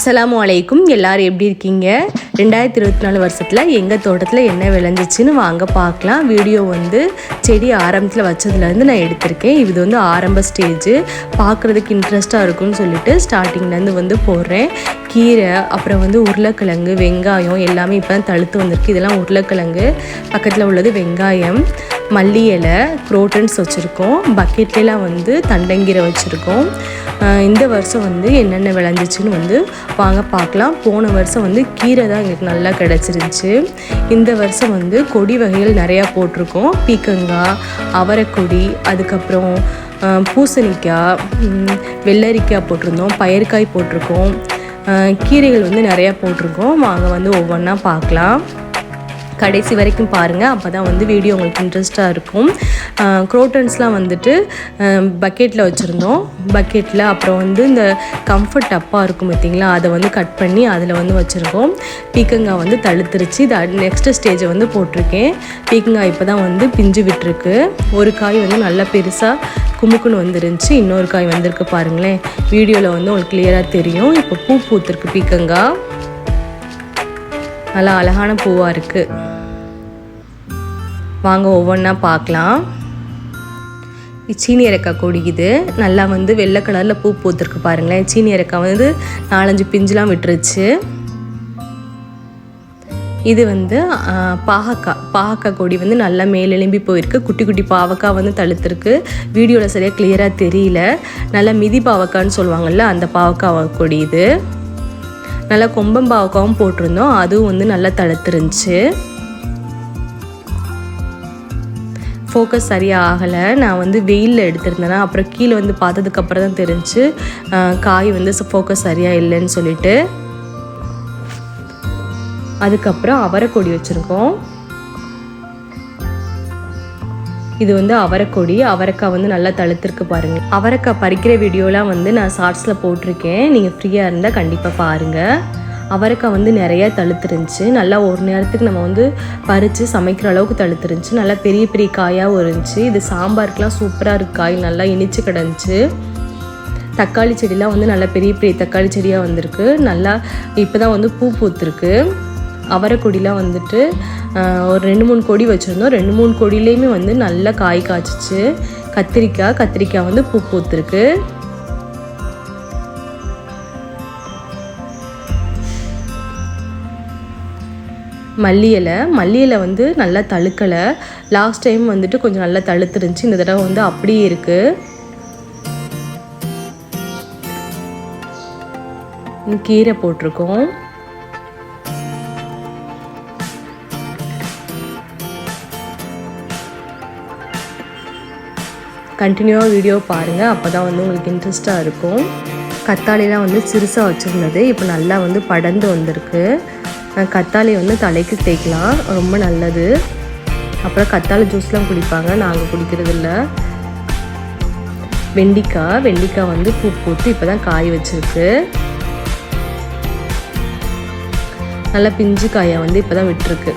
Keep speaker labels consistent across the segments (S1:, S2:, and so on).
S1: அஸ்லாம் அலைக்கும். எல்லாரும் எப்படி இருக்கீங்க? ரெண்டாயிரத்தி இருபத்தி நாலு வருஷத்தில் எங்கள் தோட்டத்தில் என்ன விளைஞ்சிச்சின்னு வாங்க பார்க்கலாம். வீடியோ வந்து செடி ஆரம்பத்தில் வச்சதுலேருந்து நான் எடுத்திருக்கேன். இது வந்து ஆரம்ப ஸ்டேஜு பார்க்குறதுக்கு இன்ட்ரெஸ்ட்டாக இருக்கும்னு சொல்லிட்டு ஸ்டார்டிங்லேருந்து வந்து போடுறேன். கீரை அப்புறம் வந்து உருளைக்கிழங்கு வெங்காயம் எல்லாமே இப்போ தான் தழுத்து வந்திருக்கு. இதெல்லாம் உருளைக்கிழங்கு பக்கத்தில் உள்ளது வெங்காயம். மல்லி இலை குரோட்டன்ஸ் வச்சுருக்கோம். பக்கெட்லாம் வந்து தண்டங்கீரை வச்சுருக்கோம். இந்த வருஷம் வந்து என்னென்ன விளைஞ்சிச்சின்னு வந்து வாங்க பார்க்கலாம். போன வருஷம் வந்து கீரை தான் எங்களுக்கு நல்லா கிடச்சிருந்துச்சு. இந்த வருஷம் வந்து கொடி வகைகள் நிறையா போட்டிருக்கோம். பீக்கங்காய் அவரைக்கொடி அதுக்கப்புறம் பூசணிக்காய் வெள்ளரிக்காய் போட்டிருந்தோம் பயிர்காய் போட்டிருக்கோம். கீரைகள் வந்து நிறையா போட்டிருக்கோம். வாங்க வந்து ஒவ்வொன்றா பார்க்கலாம். கடைசி வரைக்கும் பாருங்கள் அப்போ தான் வந்து வீடியோ உங்களுக்கு இன்ட்ரெஸ்ட்டாக இருக்கும். குரோட்டன்ஸ்லாம் வந்துட்டு பக்கெட்டில் வச்சுருந்தோம். பக்கெட்டில் அப்புறம் வந்து இந்த கம்ஃபர்ட் டப்பாக இருக்கும் பார்த்தீங்களா அதை வந்து கட் பண்ணி அதில் வந்து வச்சுருக்கோம். பீக்கங்காய் வந்து தழுத்துருச்சு. இது நெக்ஸ்ட்டு ஸ்டேஜை வந்து போட்டிருக்கேன். பீக்கங்காய் இப்போ தான் வந்து பிஞ்சு விட்டுருக்கு. ஒரு காய் வந்து நல்லா பெருசாக குமுக்குன்னு வந்துருந்துச்சு. இன்னொரு காய் வந்திருக்கு பாருங்களேன். வீடியோவில் வந்து உங்களுக்கு கிளியராக தெரியும். இப்போ பூ பூத்திருக்கு பீக்கங்காய். நல்லா அழகான பூவாக இருக்குது வாங்க ஒவ்வொன்றா பார்க்கலாம். சீனி இறக்காய் கொடி இது. நல்லா வந்து வெள்ளை கலரில் பூ பூத்துருக்கு பாருங்களேன். சீனி இறக்காய் வந்து நாலஞ்சு பிஞ்சுலாம் விட்டுருச்சு. இது வந்து பாகக்காய் பாகக்காய் கொடி வந்து நல்லா மேலெலும்பி போயிருக்கு. குட்டி குட்டி பாவக்காய் வந்து தழுத்துருக்கு. வீடியோவில் சரியாக கிளியராக தெரியல. நல்லா மிதி பாவக்கான்னு சொல்லுவாங்கள்ல அந்த பாவக்காய் கொடி இது. நல்லா கொம்பம் பாவக்காவும் போட்டிருந்தோம். அதுவும் வந்து நல்லா தழுத்துருந்துச்சு. ஃபோக்கஸ் சரியாக ஆகலை. நான் வந்து வெயிலில் எடுத்திருந்தேன்னா அப்புறம் கீழே வந்து பார்த்ததுக்கப்புறம் தான் தெரிஞ்சு காய் வந்து ஃபோக்கஸ் சரியாக இல்லைன்னு சொல்லிட்டு. அதுக்கப்புறம் அவரைக்கொடி வச்சுருக்கோம். இது வந்து அவரைக்கொடி. அவரைக்காய் வந்து நல்லா தழுத்திருக்கு பாருங்கள் அவரைக்காய் பறிக்கிற வீடியோலாம் வந்து நான் ஷார்ட்ஸில் போட்டிருக்கேன். நீங்கள் ஃப்ரீயாக இருந்தால் கண்டிப்பாக பாருங்கள் அவரைக்காய் வந்து நிறைய தழுத்துருந்துச்சு. நல்லா ஒரு நேரத்துக்கு நம்ம வந்து பறித்து சமைக்கிற அளவுக்கு தழுத்துருந்துச்சு. நல்லா பெரிய பெரிய காயாகவும் இருந்துச்சு. இது சாம்பாருக்கெலாம் சூப்பராக இருக்கு காய். நல்லா இனிச்சு கிடந்துச்சு. தக்காளி செடிலாம் வந்து நல்லா பெரிய பெரிய தக்காளி செடியாக வந்திருக்கு. நல்லா இப்போ தான் வந்து பூ பூத்துருக்கு. அவரைக்கொடிலாம் வந்துட்டு ஒரு ரெண்டு மூணு கொடி வச்சுருந்தோம். ரெண்டு மூணு கொடியிலையுமே வந்து நல்லா காய் காய்ச்சிச்சு. கத்திரிக்காய் கத்திரிக்காய் வந்து பூ பூத்துருக்கு. மல்லி இலை மல்லி இலை வந்து நல்லா தழுக்கலை. லாஸ்ட் டைம் வந்துட்டு கொஞ்சம் நல்லா தழுத்துருந்துச்சு. இந்த தடவை வந்து அப்படியே இருக்குது கீரை போட்டிருக்கோம். கண்டினியூவாக வீடியோ பாருங்கள் அப்போ தான் வந்து உங்களுக்கு இன்ட்ரெஸ்ட்டாக இருக்கும். கத்தாழைலாம் வந்து சிறுசாக வச்சுருந்தது. இப்போ நல்லா வந்து படர்ந்து வந்திருக்கு. கத்தாழை வந்து தலைக்கு தேய்க்கலாம். ரொம்ப நல்லது. அப்புறம் கத்தாழை ஜூஸ்லாம் குடிப்பாங்க. நாங்கள் குடிக்கிறது இல்லை வெண்டிக்காய். வெண்டிக்காய் வந்து பூ பூத்து இப்போ தான் காய் வச்சிருக்கு. நல்லா பிஞ்சு காயை வந்து இப்போ தான் விட்டுருக்கு.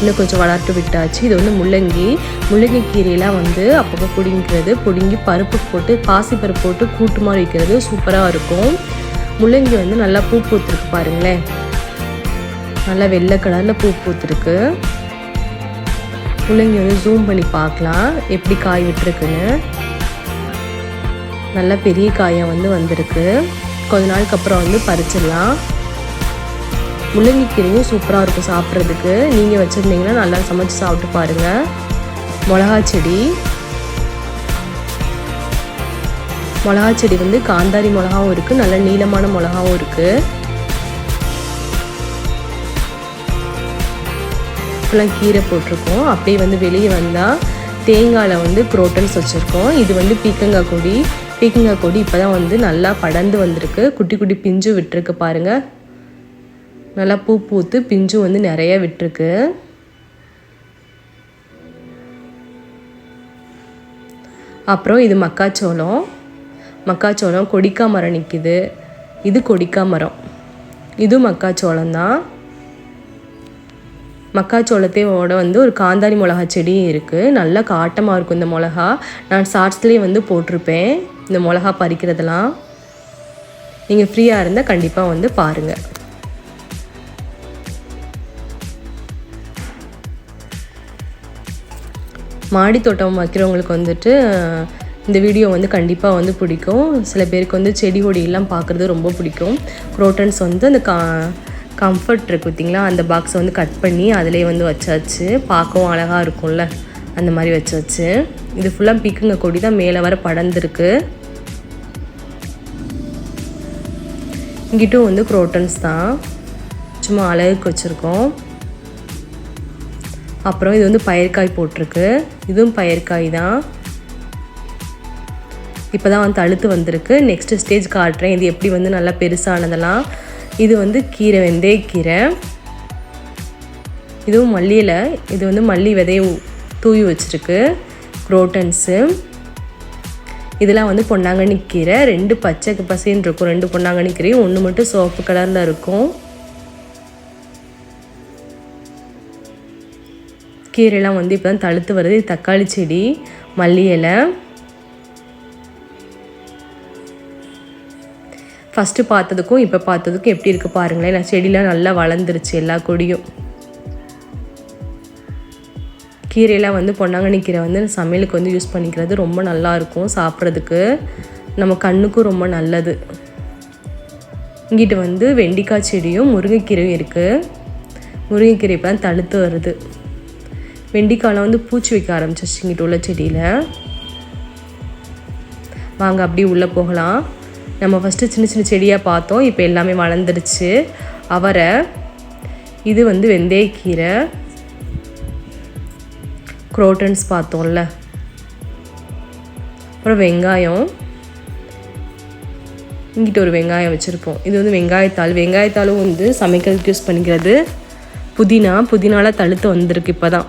S1: இன்னும் கொஞ்சம் வளர்த்து விட்டாச்சு. இது வந்து முள்ளங்கி. முள்ளங்கி கீரையெல்லாம் வந்து அப்பப்போ பிடிங்கிறது பிடுங்கி பருப்பு போட்டு பாசி பருப்பு போட்டு கூட்டு மாதிரி வைக்கிறது. சூப்பராக இருக்கும். முள்ளங்கி வந்து நல்லா பூ பூத்துருக்கு பாருங்களேன். நல்லா வெள்ளை கலரில் பூ பூத்துருக்கு. முள்ளங்கி வந்து ஜூம் பண்ணி பார்க்கலாம். எப்படி காய் விட்டுருக்குன்னு. நல்லா பெரிய காயாக வந்து வந்திருக்கு. கொஞ்ச நாளுக்கு அப்புறம் வந்து பறிச்சிடலாம். முள்ளங்கிக்கீரையும் சூப்பராக இருக்கும் சாப்பிட்றதுக்கு. நீங்கள் வச்சுருந்தீங்கன்னா நல்லா சமைச்சு சாப்பிட்டு பாருங்கள் மிளகா செடி. மிளகா செடி வந்து காந்தாரி மிளகாவும் இருக்குது நல்ல நீளமான மிளகாவும் இருக்குது இப்போலாம் கீரை போட்டிருக்கோம். அப்படியே வந்து வெளியே வந்தால் தேங்காயில் வந்து குரோட்டன்ஸ் வச்சுருக்கோம். இது வந்து பீக்கங்காய் கொடி. பீக்கங்காய் கொடி இப்போ தான் வந்து நல்லா படர்ந்து வந்திருக்கு. குட்டி குட்டி பிஞ்சு விட்டுருக்கு பாருங்கள் நல்லா பூ பூத்து பிஞ்சு வந்து நிறைய விட்டுருக்கு. அப்புறம் இது மக்காச்சோளம். மக்காச்சோளம் கொடிக்கா மரம் நிற்கிது இது கொடிக்கா மரம். இது மக்காச்சோளம் தான் மக்காச்சோளத்தையோட வந்து ஒரு காந்தாரி மிளகா செடியும் இருக்குது நல்லா காட்டமாக இருக்கும் இந்த மிளகா. நான் ஷார்ட்ஸ்லேயே வந்து போட்டிருப்பேன். இந்த மிளகா பறிக்கிறதெல்லாம். நீங்கள் ஃப்ரீயாக இருந்தால் கண்டிப்பாக வந்து பாருங்கள் மாடி தோட்டம் வைக்கிறவங்களுக்கு வந்துட்டு இந்த வீடியோ வந்து கண்டிப்பாக வந்து பிடிக்கும். சில பேருக்கு வந்து செடி கொடியெல்லாம் பார்க்குறது ரொம்ப பிடிக்கும். குரோட்டன்ஸ் வந்து அந்த கா கம்ஃபர்ட் இருக்குது பார்த்திங்களா? அந்த பாக்ஸை வந்து கட் பண்ணி அதிலே வந்து வச்சாச்சு. பார்க்கவும் அழகாக இருக்கும்ல. அந்த மாதிரி வச்சாச்சு. இது ஃபுல்லாக பிக்குங்க கொடி தான். மேலே வர படர்ந்துருக்கு. இங்கிட்டும் வந்து குரோட்டன்ஸ் தான். சும்மா அழகுக்கு வச்சுருக்கோம். அப்புறம் இது வந்து பயிர்காய் போட்டிருக்கு. இதுவும் பயிர்காய் தான். இப்போ தான் வந்து அழுத்து வந்திருக்கு. நெக்ஸ்ட் ஸ்டேஜ் காட்டுறேன். இது எப்படி வந்து நல்லா பெருசானதெல்லாம். இது வந்து கீரை வெந்தே கீரை. இதுவும் மல்லியில் இது வந்து மல்லி விதையை தூவி வச்சுருக்கு. குரோட்டன்ஸு இதெல்லாம் வந்து பொன்னாங்கண்ணி கீரை. ரெண்டு பச்சை பசைன்னு இருக்கும். ரெண்டு பொன்னாங்கண்ணி கீரையும் ஒன்று மட்டும் சோப்பு கலரில் இருக்கும். கீரைலாம் வந்து இப்போ தான் தழுத்து வருது. தக்காளி செடி மல்லி இலை. ஃபஸ்ட்டு பார்த்ததுக்கும் இப்போ பார்த்ததுக்கும் எப்படி இருக்குது பாருங்களேன். நான் செடியெலாம் நல்லா வளர்ந்துருச்சு எல்லா கொடியும். கீரையெல்லாம் வந்து பொன்னாங்கண்ணி கீரை வந்து சமையலுக்கு வந்து யூஸ் பண்ணிக்கிறது ரொம்ப நல்லாயிருக்கும் சாப்பிட்றதுக்கு. நம்ம கண்ணுக்கும் ரொம்ப நல்லது. இங்கிட்ட வந்து வெண்டிக்காய் செடியும் முருங்கைக்கீரையும் இருக்குது முருங்கைக்கீரை இப்போ தான் தழுத்து வருது. வெண்டிக்காயில் வந்து பூச்சி வைக்க ஆரம்பிச்சிச்சு இங்கிட்ட உள்ள செடியில். வாங்க அப்படியே உள்ளே போகலாம். நம்ம ஃபஸ்ட்டு சின்ன சின்ன செடியாக பார்த்தோம். இப்போ எல்லாமே வளர்ந்துருச்சு அவரை இது வந்து வெந்தயக்கீரை குரோட்டன்ஸ் பார்த்தோம்ல. அப்புறம் வெங்காயம். இங்கிட்ட ஒரு வெங்காயம் வச்சுருப்போம். இது வந்து வெங்காயத்தாள். வெங்காயத்தாலும் வந்து சமைக்கிறதுக்கு யூஸ் பண்ணிக்கிறது. புதினா புதினாலாம் தழுத்து வந்திருக்கு இப்போ தான்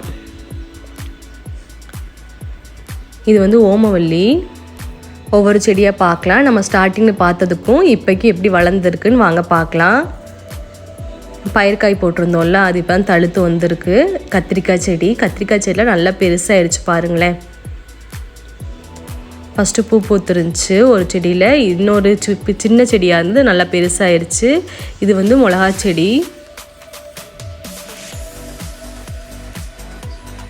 S1: இது வந்து ஓமவல்லி. ஒவ்வொரு செடியாக பார்க்கலாம். நம்ம ஸ்டார்டிங்கில் பார்த்ததுக்கும் இப்போக்கி எப்படி வளர்ந்துருக்குன்னு வாங்க பார்க்கலாம். பயிர்காய் போட்டிருந்தோம்ல அது இப்போ தான் தழுத்து வந்திருக்கு. கத்திரிக்காய் செடி கத்திரிக்காய் செடியெலாம் நல்லா பெருசாகிடுச்சு பாருங்களேன். ஃபஸ்ட்டு பூ பூத்துருந்துச்சு ஒரு செடியில். இன்னொரு சின்ன செடியாக இருந்து நல்லா பெருசாகிடுச்சு இது வந்து மிளகா செடி.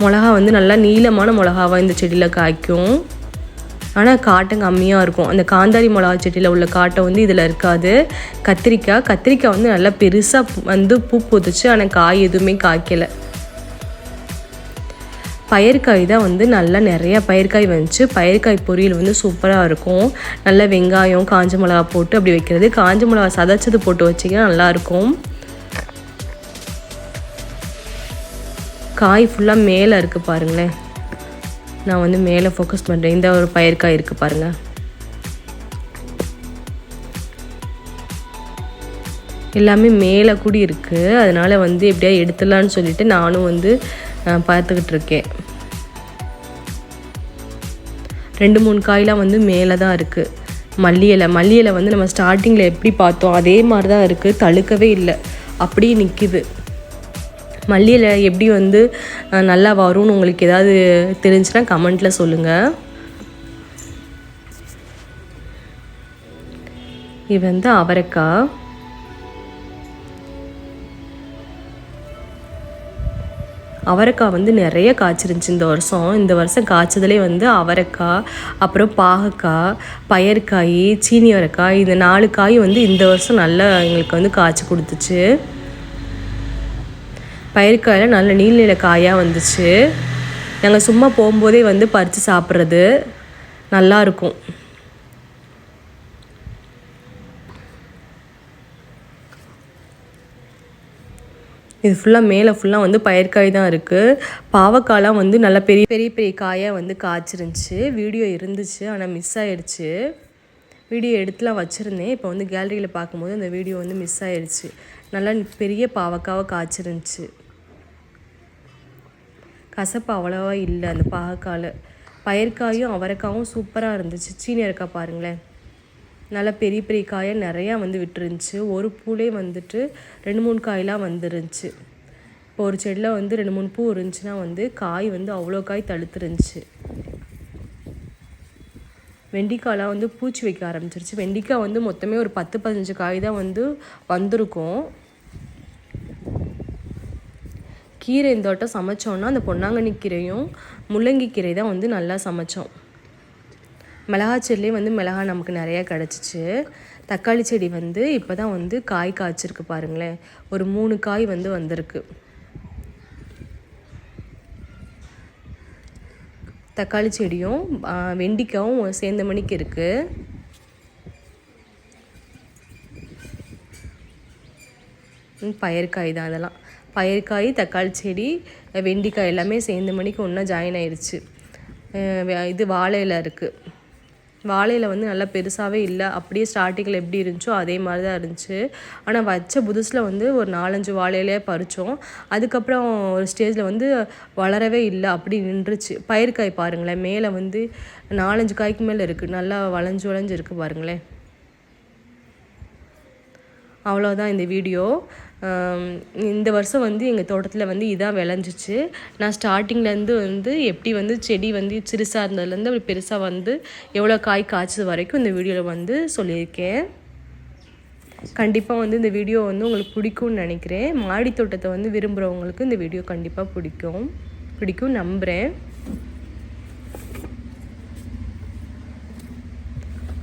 S1: மிளகா வந்து நல்லா நீளமான மிளகாவாக இந்த செடியில் காய்க்கும். ஆனால் காட்டம் கம்மியாக இருக்கும். அந்த காந்தாரி மிளகா செடியில் உள்ள காட்டை வந்து இதில் இருக்காது. கத்திரிக்காய் கத்திரிக்காய் வந்து நல்லா பெருசாக வந்து பூ பூத்துச்சு ஆனால் காய் எதுவுமே காய்க்கலை. பயிர்காய் தான் வந்து நல்லா நிறையா பயிர்காய் வந்துச்சு. பயிர்காய் பொரியல் வந்து சூப்பராக இருக்கும். நல்ல வெங்காயம் காஞ்ச மிளகா போட்டு அப்படி வைக்கிறது. காஞ்ச மிளகா சதைச்சது போட்டு வச்சிங்கன்னா நல்லாயிருக்கும் காய் ஃபுல்லாக மேலே இருக்குது பாருங்களேன். நான் வந்து மேலே ஃபோக்கஸ் பண்ணுறேன் இந்த ஒரு பயிர்க்காய் இருக்குது பாருங்கள் எல்லாமே மேலே கூடி இருக்குது அதனால் வந்து எப்படியா எடுத்துடலான்னு சொல்லிட்டு நானும் வந்து பார்த்துக்கிட்டு இருக்கேன். ரெண்டு மூணு காயெலாம் வந்து மேலே தான் இருக்குது மல்லி இலை. மல்லி இலை வந்து நம்ம ஸ்டார்டிங்கில் எப்படி பார்த்தோம் அதே மாதிரி தான் இருக்குது தழுக்கவே இல்லை. அப்படியே நிற்கிது மல்லியில் எப்படி வந்து நல்லா வரும்னு உங்களுக்கு ஏதாவது தெரிஞ்சுன்னா கமெண்ட்டில் சொல்லுங்கள் இது வந்து அவரைக்காய். அவரைக்காய் வந்து நிறைய காய்ச்சிருந்துச்சு இந்த வருஷம். இந்த வருஷம் காய்ச்சதுலே வந்து அவரைக்காய் அப்புறம் பாகக்காய் பயற்காய் சீனி அவரைக்காய் இந்த நாலு காய் வந்து இந்த வருஷம் நல்லா எங்களுக்கு வந்து காய்ச்சி கொடுத்துச்சு. பயிர்க்காயில் நல்ல நீல காயாக வந்துச்சு. நாங்கள் சும்மா போகும்போதே வந்து பறித்து சாப்பிட்றது நல்லாயிருக்கும் இது ஃபுல்லாக மேலே ஃபுல்லாக வந்து பயிர்காய் தான் இருக்குது பாவக்காய்லாம் வந்து நல்லா பெரிய பெரிய பெரிய காயாக வந்து காய்ச்சிருந்துச்சு. வீடியோ இருந்துச்சு ஆனால் மிஸ் ஆகிடுச்சு வீடியோ எடுத்துலாம் வச்சுருந்தேன். இப்போ வந்து கேலரியில் பார்க்கும்போது அந்த வீடியோ வந்து மிஸ் ஆயிடுச்சு நல்லா பெரிய பாவக்காவை காய்ச்சிருந்துச்சு. கசப்பு அவ்வளோவா இல்லை அந்த பாகக்காயில் பயிர்க்காயும் அவரைக்காயும் சூப்பராக இருந்துச்சு. சீனி இருக்கா பாருங்களேன். நல்லா பெரிய பெரிய காயாக நிறையா வந்து விட்டுருந்துச்சு. ஒரு பூலே வந்துட்டு ரெண்டு மூணு காயெலாம் வந்துருந்துச்சு. இப்போ ஒரு செடியில் வந்து ரெண்டு மூணு பூ இருந்துச்சுன்னா வந்து காய் வந்து அவ்வளோ காய் தழுத்துருந்துச்சு வெண்டிக்காயெலாம் வந்து பூச்சி வைக்க ஆரம்பிச்சிருச்சு. வெண்டிக்காய் வந்து மொத்தமே ஒரு பத்து பதினஞ்சு காய் தான் வந்து வந்திருக்கும். கீரை இந்த வட்டம் சமைச்சோன்னா அந்த பொன்னாங்கண்ணி கீரையும் முள்ளங்கி கீரை தான் வந்து நல்லா சமைச்சோம். மிளகா செடிலே வந்து மிளகா நமக்கு நிறையா கிடச்சிச்சு. தக்காளி செடி வந்து இப்போ தான் வந்து காய் காய்ச்சிருக்கு பாருங்களேன். ஒரு மூணு காய் வந்து வந்திருக்கு. தக்காளி செடியும் வெண்டிக்காயும் சேர்ந்த மணிக்கு இருக்குது பயிர்காய் தான் அதெல்லாம். பயிர்காய் தக்காளி செடி வெண்டிக்காய் எல்லாமே சேர்ந்த மணிக்கு ஒன்றா ஜாயின் ஆயிடுச்சு இது வாழையில் இருக்குது வாழையில் வந்து நல்லா பெருசாகவே இல்லை. அப்படியே ஸ்டார்டிங்கில் எப்படி இருந்துச்சோ அதே மாதிரி தான் இருந்துச்சு. ஆனால் வச்ச புதுசில் வந்து ஒரு நாலஞ்சு வாழையிலே பறித்தோம் அதுக்கப்புறம் ஒரு ஸ்டேஜில் வந்து வளரவே இல்லை அப்படி நின்றுச்சு. பயிர்காய் பாருங்களேன் மேலே வந்து நாலஞ்சு காய்க்கு மேலே இருக்குது நல்லா வளைஞ்சு வளைஞ்சு இருக்குது பாருங்களேன். அவ்வளோதான் இந்த வீடியோ இந்த வருஷம் வந்து எங்கள் தோட்டத்தில் வந்து இதாக விளைஞ்சிச்சு. நான் ஸ்டார்டிங்லேருந்து வந்து எப்படி வந்து செடி வந்து சிறுசாக இருந்ததுலேருந்து அப்படி பெருசாக வந்து எவ்வளோ காய் காய்ச்சது வரைக்கும் இந்த வீடியோவில் வந்து சொல்லியிருக்கேன். கண்டிப்பாக வந்து இந்த வீடியோ வந்து உங்களுக்கு பிடிக்கும்னு நினைக்கிறேன். மாடி தோட்டத்தை வந்து விரும்புகிறவங்களுக்கு இந்த வீடியோ கண்டிப்பாக பிடிக்கும். பிடிக்கும் நம்புகிறேன்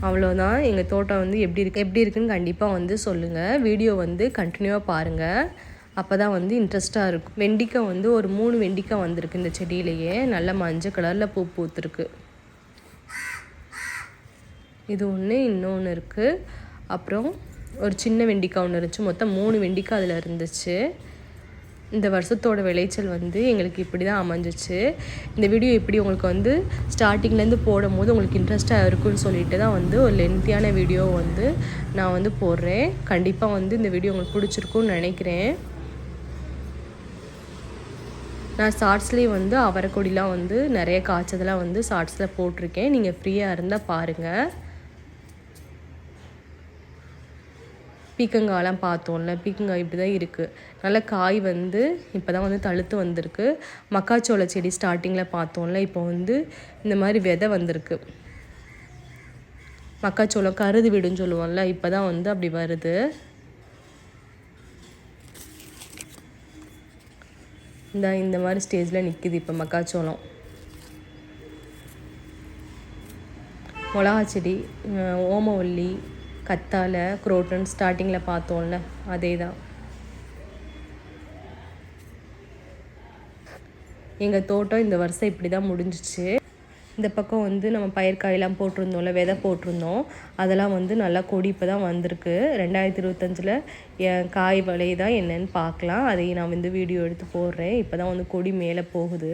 S1: அவ்வளோதான் எங்கள் தோட்டம் வந்து எப்படி இருக்குது எப்படி இருக்குன்னு கண்டிப்பாக வந்து சொல்லுங்கள் வீடியோ வந்து கண்டினியூவாக பாருங்கள் அப்போ தான் வந்து இன்ட்ரெஸ்ட்டாக இருக்கும். வெண்டிக்காய் வந்து ஒரு மூணு வெண்டிக்காய் வந்திருக்கு இந்த செடியிலேயே. நல்ல மஞ்சள் கலரில் பூ பூத்துருக்கு. இது ஒன்று இன்னொன்று இருக்குது அப்புறம் ஒரு சின்ன வெண்டிக்காய் ஒன்று இருந்துச்சு. மொத்தம் மூணு வெண்டிக்காய் அதில் இருந்துச்சு. இந்த வருஷத்தோட விளைச்சல் வந்து எங்களுக்கு இப்படி தான் அமைஞ்சிச்சு. இந்த வீடியோ இப்படி உங்களுக்கு வந்து ஸ்டார்டிங்லேருந்து போடும் போது உங்களுக்கு இன்ட்ரெஸ்ட்டாக இருக்குன்னு சொல்லிட்டு தான் வந்து ஒரு லென்த்தியான வீடியோ வந்து நான் வந்து போடுறேன். கண்டிப்பாக வந்து இந்த வீடியோ உங்களுக்கு பிடிச்சிருக்குன்னு நினைக்கிறேன். நான் ஷார்ட்ஸ்லேயே வந்து அவரைக்கொடிலாம் வந்து நிறைய காய்ச்சதெல்லாம் வந்து ஷார்ட்ஸில் போட்டிருக்கேன். நீங்கள் ஃப்ரீயாக இருந்தால் பாருங்கள் பீக்கங்காயெலாம் பார்த்தோம்ல பீக்கங்காய் இப்படி தான் இருக்குது நல்ல காய் வந்து இப்போ தான் வந்து தழுத்து வந்திருக்கு. மக்காச்சோள செடி ஸ்டார்டிங்கில் பார்த்தோம்ல இப்போ வந்து இந்த மாதிரி விதை வந்திருக்கு. மக்காச்சோளம் கருது வீடுன்னு சொல்லுவோம்ல இப்போ தான் வந்து அப்படி வருது. இந்த இந்த மாதிரி ஸ்டேஜில் நிற்கிது இப்போ மக்காச்சோளம். மிளகா செடி ஓமவல்லி கத்தால குரோட்டன் ஸ்டார்டிங்கில் பார்த்தோம்ல அதே தான் எங்கள் தோட்டம் இந்த வருஷம் இப்படி தான் முடிஞ்சிச்சு. இந்த பக்கம் வந்து நம்ம பயிர்காயெல்லாம் போட்டிருந்தோம்ல விதை போட்டிருந்தோம். அதெல்லாம் வந்து நல்லா கொடி இப்போ தான் வந்திருக்கு. ரெண்டாயிரத்தி இருபத்தஞ்சில் என் காய் விளையுதா என்னன்னு பார்க்கலாம். அதையும் நான் வந்து வீடியோ எடுத்து போடுறேன். இப்போ தான் வந்து கொடி மேலே போகுது.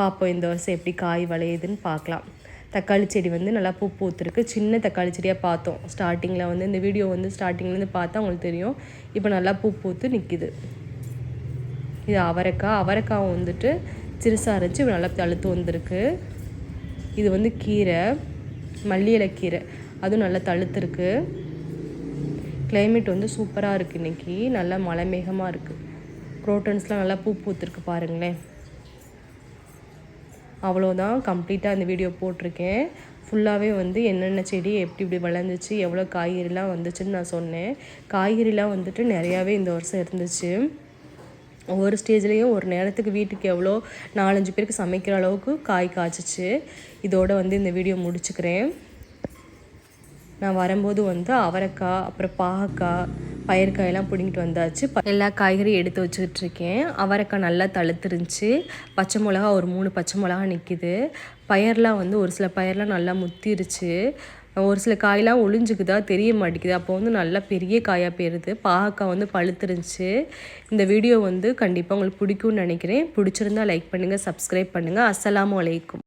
S1: பார்ப்போம் இந்த வருஷம் எப்படி காய் விளையுதுன்னு பார்க்கலாம். தக்காளி செடி வந்து நல்லா பூ பூத்துருக்கு. சின்ன தக்காளி செடியாக பார்த்தோம். ஸ்டார்டிங்கில் வந்து இந்த வீடியோ வந்து ஸ்டார்டிங்லேருந்து பார்த்தா உங்களுக்கு தெரியும். இப்போ நல்லா பூ பூத்து நிற்கிது இது அவரைக்காய். அவரைக்காய் வந்துட்டு சிறுசாக அரைச்சி நல்லா தழுத்து வந்திருக்கு. இது வந்து கீரை. மல்லி இலை கீரை. அதுவும் நல்லா தழுத்துருக்கு. கிளைமேட் வந்து சூப்பராக இருக்குது இன்றைக்கி நல்லா மழை மேகமாக இருக்குது குரோட்டன்ஸ்லாம் நல்லா பூ பூத்துருக்கு பாருங்களேன். அவ்வளோதான் கம்ப்ளீட்டாக அந்த வீடியோ போட்டிருக்கேன். ஃபுல்லாகவே வந்து என்னென்ன செடி எப்படி இப்படி வளர்ந்துச்சு எவ்வளோ காய்கறிலாம் வந்துச்சுன்னு நான் சொன்னேன். காய்கறிலாம் வந்துட்டு நிறையாவே இந்த வருஷம் இருந்துச்சு. ஒவ்வொரு ஸ்டேஜ்லேயும் ஒரு நேரத்துக்கு வீட்டுக்கு எவ்வளோ நாலஞ்சு பேருக்கு சமைக்கிற அளவுக்கு காய் காய்ச்சிச்சு. இதோட வந்து இந்த வீடியோ முடிச்சுக்கிறேன். நான் வரும்போது வந்து அவரைக்காய் அப்புறம் பாகக்காய் பயிர்காயெல்லாம் பிடிங்கிட்டு வந்தாச்சு. எல்லா காய்கறியும் எடுத்து வச்சுக்கிட்டு இருக்கேன் அவரைக்காய் நல்லா தழுத்துருந்துச்சு. பச்சை மிளகா ஒரு மூணு பச்சை மிளகா நிற்கிது பயர்லாம் வந்து ஒரு சில பயர்லாம் நல்லா முத்திருச்சு. ஒரு சில காயெலாம் ஒளிஞ்சுக்குதா தெரிய மாட்டேங்குது. அப்போ வந்து நல்லா பெரிய காயாக போயிடுது பாகக்காய் வந்து பழுத்துருந்துச்சு. இந்த வீடியோ வந்து கண்டிப்பாக உங்களுக்கு பிடிக்கும்னு நினைக்கிறேன். பிடிச்சிருந்தா லைக் பண்ணுங்கள் சப்ஸ்கிரைப் பண்ணுங்கள் அஸ்லாம் வலைக்கும்